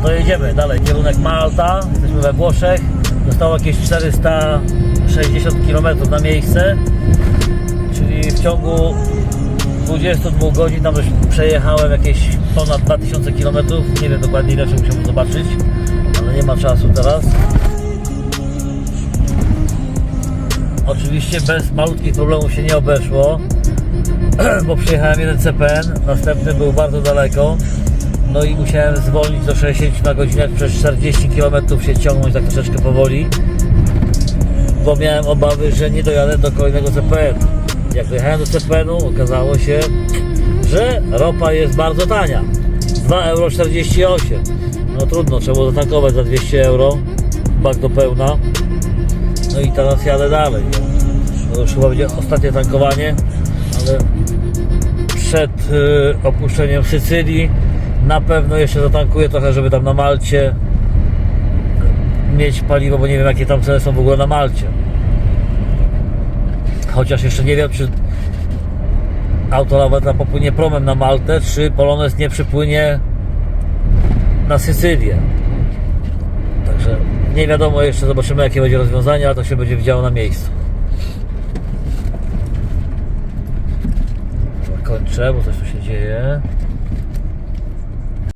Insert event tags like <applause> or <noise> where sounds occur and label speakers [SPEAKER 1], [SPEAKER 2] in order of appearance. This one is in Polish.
[SPEAKER 1] to jedziemy dalej. Kierunek Malta, jesteśmy we Włoszech. Zostało jakieś 460 km na miejsce, czyli w ciągu 22 godzin tam już przejechałem jakieś ponad 2000 km. Nie wiem dokładnie ile, czy musiałem zobaczyć, ale nie ma czasu teraz. Oczywiście bez malutkich problemów się nie obeszło, <clears throat> bo przyjechałem jeden CPN, następny był bardzo daleko. No i musiałem zwolnić do 60 na godzinę, przez 40 km się ciągnąć tak troszeczkę powoli, bo miałem obawy, że nie dojadę do kolejnego CPN. Jak dojechałem do CPN-u, okazało się, że ropa jest bardzo tania. 2,48 euro. No trudno, trzeba było zatankować za 200 euro, bak do pełna. No i teraz jadę dalej. No to już chyba będzie ostatnie tankowanie, ale przed y, opuszczeniem Sycylii na pewno jeszcze zatankuję trochę, żeby tam na Malcie mieć paliwo, bo nie wiem jakie tam ceny są w ogóle na Malcie. Chociaż jeszcze nie wiem, czy autolaweta popłynie promem na Maltę, czy Polones nie przypłynie na Sycylię. Także nie wiadomo jeszcze, zobaczymy jakie będzie rozwiązanie, ale to się będzie widziało na miejscu. Kończę, bo coś tu się dzieje.